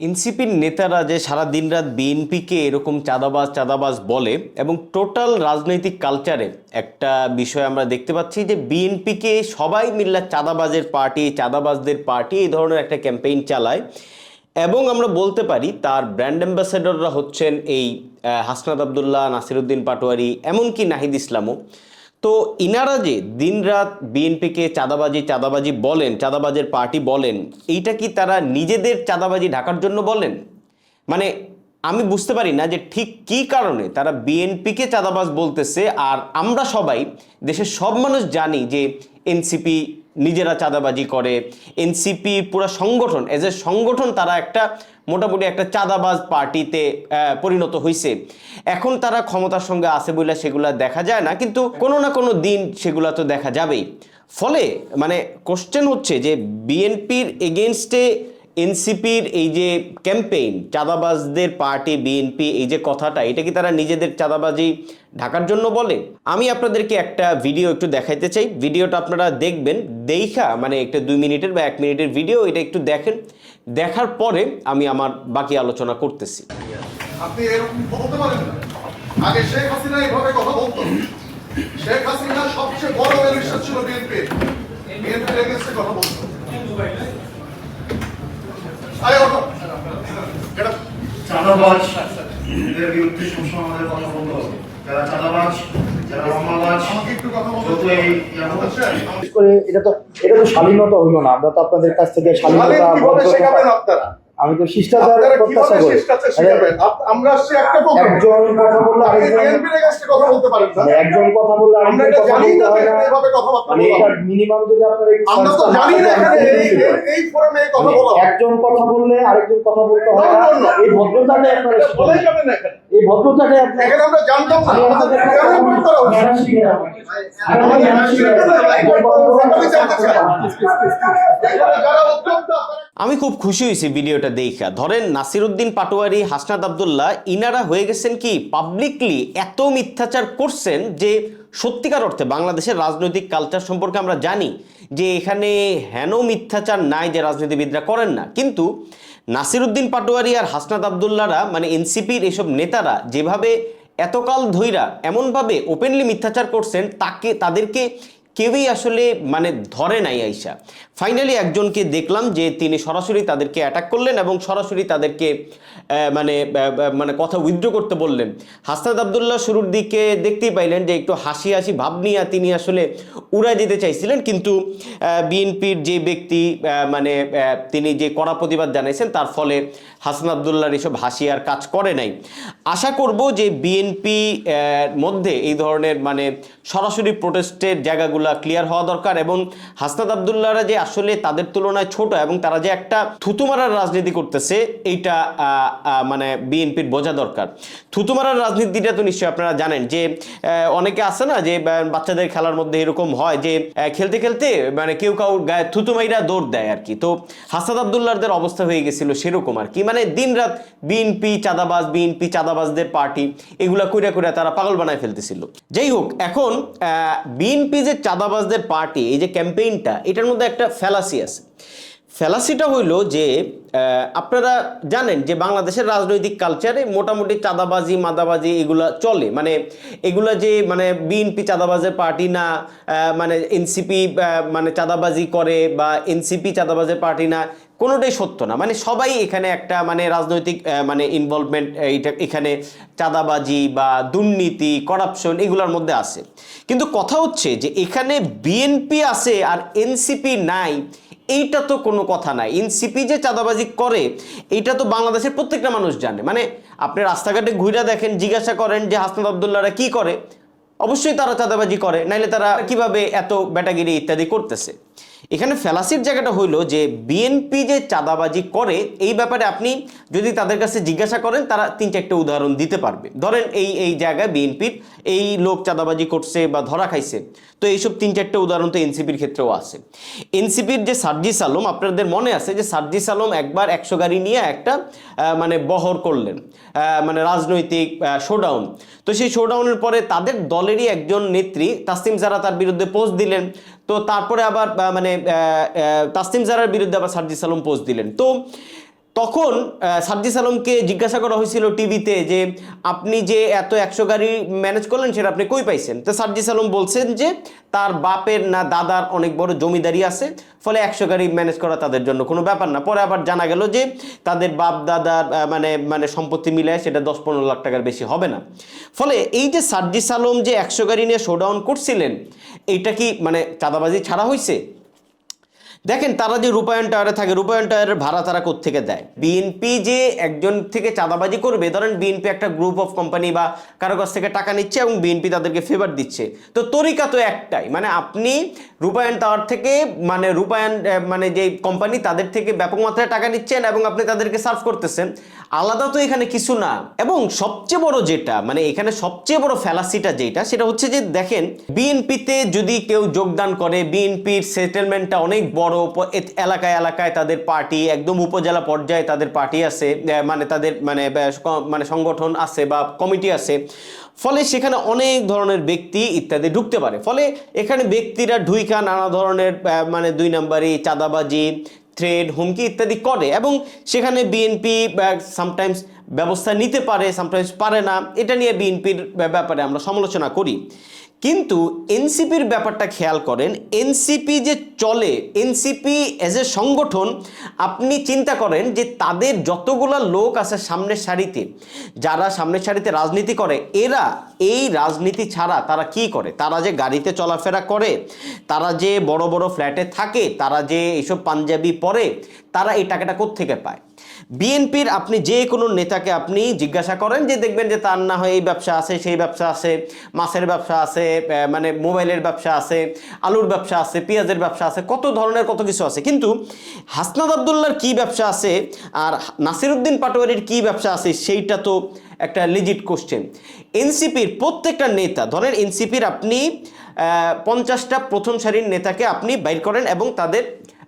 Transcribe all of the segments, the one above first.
এনসিপির নেতারা যে সারা দিনরাত বিএনপিকে এরকম চাঁদাবাজ চাঁদাবাজ বলে এবং টোটাল রাজনৈতিক কালচারে একটা বিষয় আমরা দেখতে পাচ্ছি যে বিএনপিকে সবাই মিল্লা চাঁদাবাজের পার্টি, চাঁদাবাজদের পার্টি এই ধরনের একটা ক্যাম্পেইন চালায় এবং আমরা বলতে পারি তার ব্র্যান্ড অ্যাম্বাসেডররা হচ্ছেন এই হাসনাত আবদুল্লাহ, নাসিরুদ্দিন পাটোয়ারি, এমনকি নাহিদ ইসলামও। তো ইনারা যে দিনরাত বিএনপিকে চাঁদাবাজি চাঁদাবাজি বলেন, চাঁদাবাজের পার্টি বলেন, এইটা কি তারা নিজেদের চাঁদাবাজি ঢাকার জন্য বলেন? মানে আমি বুঝতে পারি না যে ঠিক কি কারণে তারা বিএনপিকে চাঁদাবাজ বলতেছে, আর আমরা সবাই দেশের সব মানুষ জানি যে এনসিপি নিজেরা চাঁদাবাজি করে। এনসিপি পুরো সংগঠন এজ এ সংগঠন তারা একটা মোটামুটি একটা চাঁদাবাজ পার্টিতে পরিণত হয়েছে এখন তারা ক্ষমতার সঙ্গে আছে বলে সেগুলা দেখা যায় না, কিন্তু কোনো না কোনো দিন সেগুলা তো দেখা যাবেই। ফলে মানে কোশ্চেন হচ্ছে যে, বিএনপির এগেনস্টে এনসিপির এই যে ক্যাম্পেইন, চাঁদাবাজদের পার্টি, বিএনপি, এই যে কথাটা, এটা কি তারা নিজেদের চাঁদাবাজি ঢাকার জন্য বলে? আমি আপনাদেরকে একটা ভিডিও একটু দেখাইতে চাই। ভিডিওটা আপনারা দেখবেন দেখা মানে একটা দুই মিনিটের বা এক মিনিটের ভিডিও, এটা একটু দেখেন। দেখার পরে আমি আমার বাকি আলোচনা করতেছি। সবচেয়ে বড় ছিল বিএনপি এগেন্সে কথা বলতো আরে ওঠো এটা চাঁদাবাজ এদের বিরুদ্ধে সবসময় আমাদের কথা বলতে হবে। যারা চাঁদাবাজ যারা রমাবাজ বিশেষ করে এটা তো এটা তো স্বাধীনতা হইল না। আমরা তো আপনাদের কাছ থেকে শালীনতা শেখাবেন আপনারা? আমি তো শিষ্টাচার প্রত্যাশা করি আমরা একটা প্রোগ্রাম একজন কথা বললে আরেকজন কথা বলতে পারেন না মানে একজন কথা বললে আমরা এটা কথা জানি না না মানে এটা হয়। মিনিমাম যদি আপনার এই আমরা তো জানি না এখানে এই ফোরামে কথা। বলা। একজন কথা বললে আরেকজন কথা বলতে হয় না, না না, না। এই ভদ্রতাটাই আপনারা বলাই শিখেন। যাবে না এখানে এই ভদ্রতাটাই আপনার এখানে আমরা জানতাম না আমি আমাদের কেন করা হচ্ছে? কথা জানতে চাই। আমি খুব খুশি হয়েছি ভিডিওটা দেখা। ধরেন নাসিরুদ্দিন পাটোয়ারি, হাসনাত আবদুল্লাহ, ইনারা হয়ে গেছেন কি পাবলিকলি এত মিথ্যাচার করছেন যে সত্যিকার অর্থে বাংলাদেশের রাজনৈতিক কালচার সম্পর্কে আমরা জানি যে এখানে হেন মিথ্যাচার নাই যে রাজনীতিবিদরা করেন না। কিন্তু নাসিরুদ্দিন পাটোয়ারি আর হাসনাত আবদুল্লাহরা মানে এনসিপির এসব নেতারা যেভাবে এতকাল ধইরা এমনভাবে ওপেনলি মিথ্যাচার করছেন, তাকে তাদেরকে কেউই আসলে মানে ধরে নাই আইসা। ফাইনালি একজনকে দেখলাম যে তিনি সরাসরি তাদেরকে অ্যাটাক করলেন এবং সরাসরি তাদেরকে মানে মানে কথা উইথড্র করতে বললেন। হাসনাদ আবদুল্লাহ শুরুর দিকে দেখতেই পাইলেন যে একটু হাসি হাসি ভাব নিয়ে তিনি আসলে উড়াই দিতে চাইছিলেন। কিন্তু বিএনপির যে ব্যক্তি মানে তিনি যে কড়া প্রতিবাদ জানাইছেন, তার ফলে হাসান আবদুল্লাহর এসব হাসি আর কাজ করে নাই। আশা করব যে বিএনপি মধ্যে এই ধরনের মানে সরাসরি প্রোটেস্টের জায়গাগুলো ক্লিয়ার হওয়া দরকার এবং হাসনাত আবদুল্লাহরা যে আসলে তাদের তুলনায় ছোট এবং তারা যে একটা থুতুমারার রাজনীতি করতেছে, এইটা মানে বিএনপির বোঝা দরকার। থুতুমারার রাজনীতিটা তো নিশ্চয়ই আপনারা জানেন যে অনেকে আছে না যে বাচ্চাদের খেলার মধ্যে এরকম হয় যে খেলতে খেলতে মানে কেউ কাউ গায়ে থুতুমাইরা দৌড় দেয় আর কি। তো হাসাদ আবদুল্লাহদের অবস্থা হয়ে গেছিল সেরকম আর কি। মানে দিনরাত বিএনপি চাঁদাবাজ বিএনপি চাঁদাবাজদের পার্টি এগুলা কইরা কইরা তারা পাগল বানায় ফেলতেছিল। যাই হোক, এখন বিএনপি যে চাঁদাবাজদের পার্টি এই যে ক্যাম্পেইনটা এটার মধ্যে একটা ফ্যালাসি আছে। ফ্যালাসিটা হইল যে আপনারা জানেন যে বাংলাদেশের রাজনৈতিক কালচারে মোটামুটি চাঁদাবাজি, মাদাবাজি এগুলা চলে। মানে এগুলা যে মানে বিএনপি চাঁদাবাজের পার্টি না মানে এনসিপি মানে চাঁদাবাজি করে বা এনসিপি চাঁদাবাজের পার্টি না, কোনোটাই সত্য না। মানে সবাই এখানে একটা মানে রাজনৈতিক মানে ইনভলভমেন্ট এইটা, এখানে চাঁদাবাজি বা দুর্নীতি করাপশন এগুলোর মধ্যে আছে। কিন্তু কথা হচ্ছে যে, এখানে বিএনপি আছে আর এনসিপি নাই এইটা তো কোনো কথা নাই। এনসিপি যে চাঁদাবাজি করে এইটা তো বাংলাদেশের প্রত্যেকটা মানুষ জানে। মানে আপনি রাস্তাঘাটে ঘুরে দেখেন জিজ্ঞাসা করেন যে হাসনাত আবদুল্লাহরা কি করে অবশ্যই তারা চাঁদাবাজি করে নাইলে তারা কীভাবে এত ব্যাটাগিরি ইত্যাদি করতেছে। এখানে ফেলাসির জায়গাটা হইল যে বিএনপি যে চাঁদাবাজি করে, এই ব্যাপারে আপনি যদি তাদের কাছে জিজ্ঞাসা করেন, তারা তিন চারটে উদাহরণ দিতে পারবে। ধরেন এই এই জায়গায় বিএনপির এই লোক চাঁদাবাজি করছে বা ধরা খাইছে, তো এইসব তিন চারটে উদাহরণ তো এনসিপির ক্ষেত্রেও আছে। এনসিপির যে সার্জিস আলম, আপনাদের মনে আছে যে সার্জিস আলম একবার একশো গাড়ি নিয়ে একটা মানে বহর করলেন মানে রাজনৈতিক শোডাউন তো সেই শোডাউনের পরে তাদের দলেরই একজন নেত্রী তাসিম জারা তার বিরুদ্ধে পোস্ট দিলেন তো তারপরে আবার মানে তাসনিম জারার বিরুদ্ধে আবার সার্জি সালুম পোস্ট দিলেন। তো তখন আহ, সার্জিস আলমকে জিজ্ঞাসা করা হয়েছিল টিভিতে যে আপনি যে এত একশো গাড়ি ম্যানেজ করলেন সেটা আপনি কই পাইছেন? তো সার্জিস আলম বলছেন যে তার বাপের না দাদার অনেক বড় জমিদারি আছে ফলে একশো গাড়ি ম্যানেজ করা তাদের জন্য কোনো ব্যাপার না। পরে আবার জানা গেল যে তাদের বাপ দাদার মানে মানে সম্পত্তি মিলায় সেটা দশ পনেরো লাখ টাকার বেশি হবে না। ফলে এই যে সার্জিস আলম যে একশো গাড়ি নিয়ে শোডাউন করছিলেন এইটা কি মানে চাঁদাবাজি ছাড়া হয়েছে দেখেন তারা যে রূপায়ণ টাওয়ারে থাকে, রূপায়ণ টাওয়ারের ভাড়া তারা থেকে দেয়? বিএনপি যে একজন থেকে চাঁদাবাজি করবে, ধরেন বিএনপি একটা গ্রুপ অফ কোম্পানি বা কারও কাছ থেকে টাকা নিচ্ছে এবং বিএনপি তাদেরকে ফেভার দিচ্ছে। তো তরিকা তো একটাই মানে আপনি রূপায়ণ টাওয়ার থেকে মানে রূপায়ণ মানে যে কোম্পানি তাদের থেকে ব্যাপক মাত্রায় টাকা নিচ্ছেন এবং আপনি তাদেরকে সার্ভ করতেছেন, আলাদা তো এখানে কিছু না। এবং সবচেয়ে বড় যেটা মানে এখানে সবচেয়ে বড় ফ্যালাসিটা যেটা, সেটা হচ্ছে যে দেখেন বিএনপিতে যদি কেউ যোগদান করে বিএনপির সেটেলমেন্টটা অনেক বড় এলাকায় এলাকায় তাদের পার্টি, একদম উপজেলা পর্যায়ে তাদের পার্টি আছে মানে তাদের মানে মানে সংগঠন আছে বা কমিটি আছে। ফলে সেখানে অনেক ধরনের ব্যক্তি ইত্যাদি ঢুকতে পারে। ফলে এখানে ব্যক্তিরা ঢুইকা নানা ধরনের মানে দুই নাম্বারি চাঁদাবাজি, থ্রেড, হুমকি ইত্যাদি করে এবং সেখানে বিএনপি সামটাইমস ব্যবস্থা নিতে পারে সামটাইমস পারে না। এটা নিয়ে বিএনপির ব্যাপারে আমরা সমালোচনা করি। কিন্তু এনসিপির ব্যাপারটা খেয়াল করেন, এনসিপি যে চলে, এনসিপি এজ এ সংগঠন, আপনি চিন্তা করেন যে তাদের যতগুলো লোক আছে সামনের সারিতে, যারা সামনের সারিতে রাজনীতি করে, এরা এই রাজনীতি ছাড়া তারা কি করে? তারা যে গাড়িতে চলাফেরা করে, তারা যে বড় বড় ফ্ল্যাটে থাকে, তারা যে এইসব পাঞ্জাবি পরে, তারা এই টাকাটা কোত্থেকে পায়? বিএনপির আপনি যে কোনো নেতাকে আপনি জিজ্ঞাসা করেন যে দেখবেন যে তার না হয় এই ব্যবসা আছে, সেই ব্যবসা আছে, মাছের ব্যবসা আছে মানে মোবাইলের ব্যবসা আছে, আলুর ব্যবসা আছে, পেঁয়াজের ব্যবসা আছে, কত ধরনের কত কিছু আছে। কিন্তু হাসনাদ আবদুল্লার কি ব্যবসা আছে আর নাসিরুদ্দিন পাটোয়ারির কি ব্যবসা আছে সেইটা তো একটা লিজিট কোশ্চেন এনসিপির প্রত্যেকটা নেতা, ধরেন এনসিপির আপনি পঞ্চাশটা প্রথম সারির নেতাকে আপনি বাইর করেন এবং তাদের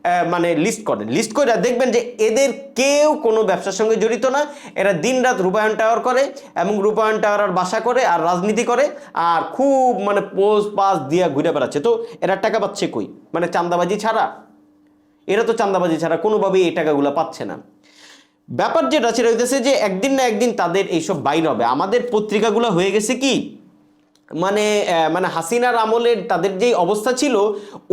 মানে লিস্ট করেন। লিস্ট করে দেখবেন যে এদের কেউ কোনো ব্যবসার সঙ্গে জড়িত না। এরা দিনরাত রূপায়ণ টাওয়ার করে এবং রূপায়ণ টাওয়ার বাসা করে আর রাজনীতি করে আর খুব মানে পোজ পাস দিয়া ঘুরে বেড়াচ্ছে। তো এরা টাকা পাচ্ছে কই? মানে চান্দাবাজি ছাড়া? এরা তো চান্দাবাজি ছাড়া কোনোভাবেই এই টাকাগুলো পাচ্ছে না। ব্যাপার যেটা সেটা হইতেছে যে একদিন না একদিন তাদের এইসব বাইর হবে। আমাদের পত্রিকাগুলো হয়ে গেছে কি? মানে মানে হাসিনার আমলের তাদের যেই অবস্থা ছিল,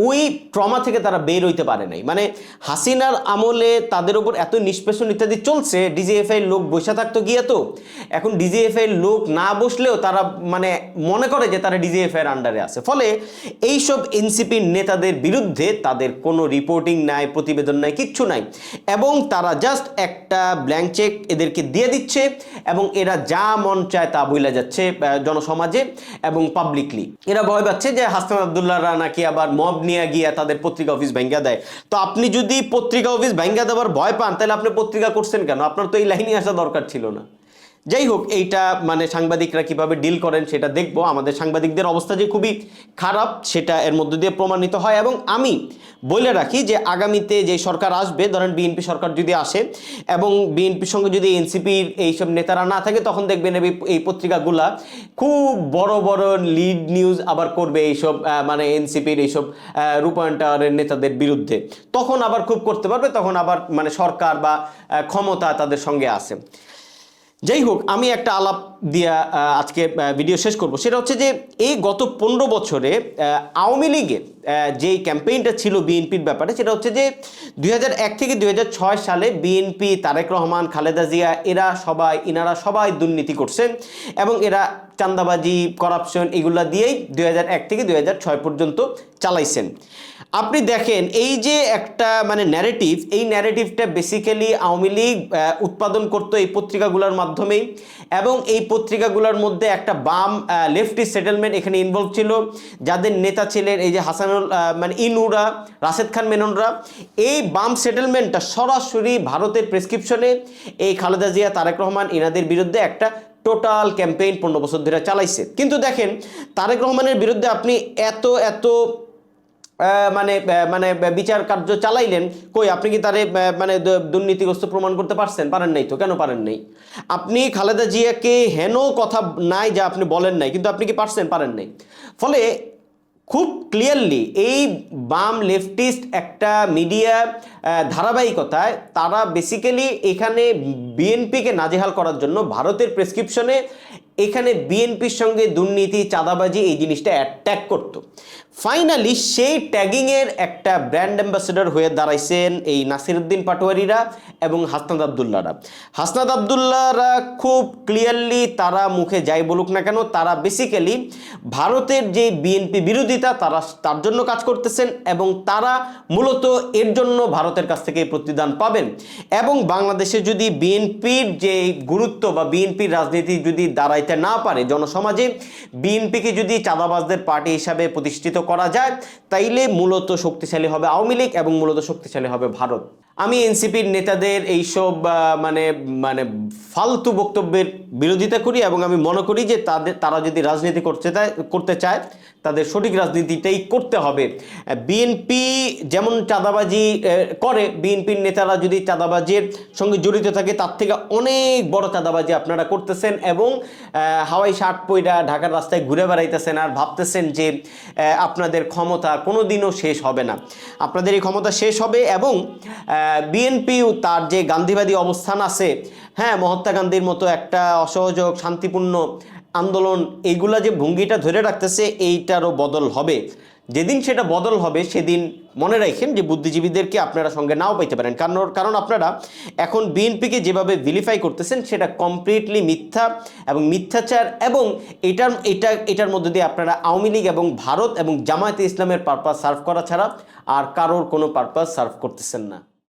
ওই ট্রমা থেকে তারা বের হইতে পারে নাই। মানে হাসিনার আমলে তাদের উপর এত নিষ্পেষণ ইত্যাদি চলছে ডিজিএফআই লোক বসে থাকতো গিয়ে তো। এখন ডিজিএফআই লোক না বসলেও তারা মানে মনে করে যে তারা ডিজিএফআই এর আন্ডারে আছে। ফলে এইসব এনসিপির নেতাদের বিরুদ্ধে তাদের কোনো রিপোর্টিং নাই, প্রতিবেদন নাই, কিচ্ছু নাই। এবং তারা জাস্ট একটা ব্ল্যাঙ্ক চেক এদেরকে দিয়ে দিচ্ছে এবং এরা যা মন চায় তা বইলা যাচ্ছে জনসমাজে। এবং পাবলিকলি এরা ভয় পাচ্ছে যে হাসান আবদুল্লাহরা নাকি আবার মব নিয়ে গিয়ে তাদের পত্রিকা অফিস ভেঙ্গা দেয়। তো আপনি যদি পত্রিকা অফিস ভেঙ্গা দেওয়ার ভয় পান, তাহলে আপনি পত্রিকা করছেন কেন? আপনার তো এই লাইনে আসা দরকার ছিল না। যাই হোক, এইটা মানে সাংবাদিকরা কীভাবে ডিল করেন সেটা দেখব। আমাদের সাংবাদিকদের অবস্থা যে খুবই খারাপ, সেটা এর মধ্য দিয়ে প্রমাণিত হয় এবং আমি বলে রাখি যে আগামীতে যে সরকার আসবে, ধরেন বিএনপি সরকার যদি আসে এবং বিএনপির সঙ্গে যদি এনসিপির এইসব নেতারা না থাকে, তখন দেখবেন এই- পত্রিকাগুলা খুব বড় বড় লিড নিউজ আবার করবে এইসব মানে এনসিপির এইসব রূপায়ণ টাওয়ারের নেতাদের বিরুদ্ধে। তখন আবার খুব করতে পারবে, তখন আবার মানে সরকার বা ক্ষমতা তাদের সঙ্গে আছে। যাই হোক আমি একটা আলাপ দিয়া আজকে ভিডিও শেষ করব। সেটা হচ্ছে যে, এই গত পনেরো বছরে আওয়ামী লীগের যেই ক্যাম্পেইনটা ছিল বিএনপির ব্যাপারে, সেটা হচ্ছে যে, দুই হাজার এক থেকে দুই হাজার ছয় সালে বিএনপি, তারেক রহমান, খালেদা জিয়া, এরা সবাই, ইনারা সবাই দুর্নীতি করছেন এবং এরা চান্দাবাজি করাপশন এগুলা দিয়েই দুই হাজার এক থেকে দুই হাজার ছয় পর্যন্ত চালাইছেন। আপনি দেখেন, এই যে একটা মানে ন্যারেটিভ এই ন্যারেটিভটা বেসিক্যালি আওয়ামী লীগ উৎপাদন করতো এই পত্রিকাগুলোর মাধ্যমেই এবং এই পত্রিকাগুলোর মধ্যে একটা বাম লেফটি সেটেলমেন্ট এখানে ইনভলভ ছিল, যাদের নেতা ছিলেন এই যে হাসানুল মানে ইনুরা, রাশেদ খান মেননরা। এই বাম সেটেলমেন্টটা সরাসরি ভারতের প্রেসক্রিপশনে এই খালেদা জিয়া, তারেক রহমান ইনাদের বিরুদ্ধে একটা টোটাল ক্যাম্পেইন পনেরো বছর ধরে চালাইছে। কিন্তু দেখেন, তারেক রহমানের বিরুদ্ধে আপনি এত এত মানে মানে বিচার কার্য চালাইলেন, কই আপনি কি তারে মানে দুর্নীতিগ্রস্ত প্রমাণ করতে পারছেন? পারেন নাই তো, কেন পারেন নাই? আপনি খালেদা জিয়াকে হেন কথা নাই যা আপনি বলেন নাই, কিন্তু আপনি কি পারছেন? পারেন নাই। ফলে খুব ক্লিয়ারলি এই বাম লেফটিস্ট একটা মিডিয়া ধারাবাহিকতায় তারা বেসিক্যালি এখানে বিএনপিকে নাজেহাল করার জন্য ভারতের প্রেসক্রিপশনে এখানে বিএনপির সঙ্গে দুর্নীতি, চাঁদাবাজি এই জিনিসটা অ্যাট্যাক করত। ফাইনালি সেই ট্যাগিংয়ের একটা ব্র্যান্ড অ্যাম্বাসেডর হয়ে দাঁড়াইছেন এই নাসিরুদ্দিন পাটোয়ারিরা এবং হাসনাদ আবদুল্লারা হাসনাদ আবদুল্লারা খুব ক্লিয়ারলি তারা মুখে যাই বলুক না কেন, তারা বেসিক্যালি ভারতের যে বিএনপি বিরোধিতা, তারা তার জন্য কাজ করতেছেন এবং তারা মূলত এর জন্য ভারতের কাছ থেকে প্রতিদান পাবেন। এবং বাংলাদেশে যদি বিএনপির যে গুরুত্ব বা বিএনপির রাজনীতি যদি দাঁড়াইতে না পারে জনসমাজে বিএনপিকে যদি চাঁদাবাজদের পার্টি হিসাবে প্রতিষ্ঠিত করা যায় তাইলে মূলত শক্তিশালী হবে আওয়ামী লীগ এবং মূলত শক্তিশালী হবে ভারত। আমি এনসিপির নেতাদের এইসব মানে মানে ফালতু বক্তব্যের বিরোধিতা করি এবং আমি মনে করি যে তাদের, তারা যদি রাজনীতি করতে চায় করতে চায়, তাদের সঠিক রাজনীতিটাই করতে হবে। বিএনপি যেমন চাঁদাবাজি করে, বিএনপির নেতারা যদি চাঁদাবাজির সঙ্গে জড়িত থাকে, তার থেকে অনেক বড় চাঁদাবাজি আপনারা করতেছেন এবং হাওয়াই শার্ট পইরা ঢাকার রাস্তায় ঘুরে বেড়াইতেছেন আর ভাবতেছেন যে আপনাদের ক্ষমতা কোনো দিনও শেষ হবে না। আপনাদের এই ক্ষমতা শেষ হবে এবং বিএনপিও তার যে গান্ধীবাদী অবস্থান আছে হ্যাঁ মহাত্মা গান্ধীর মতো একটা অসহযোগ, শান্তিপূর্ণ আন্দোলন, এইগুলা যে ভঙ্গিটা ধরে রাখতেছে, এইটারও বদল হবে। যেদিন সেটা বদল হবে, সেদিন মনে রাখেন যে বুদ্ধিজীবীদেরকে আপনারা সঙ্গে নাও পাইতে পারেন। কারণ কারণ আপনারা এখন বিএনপিকে যেভাবে ভিলিফাই করতেছেন, সেটা কমপ্লিটলি মিথ্যা এবং মিথ্যাচার এবং এটার, এটা, এটার মধ্যে দিয়ে আপনারা আওয়ামী লীগ এবং ভারত এবং জামায়াতে ইসলামের পারপাস সার্ভ করা ছাড়া আর কারোর কোনো পারপাস সার্ভ করতেছেন না।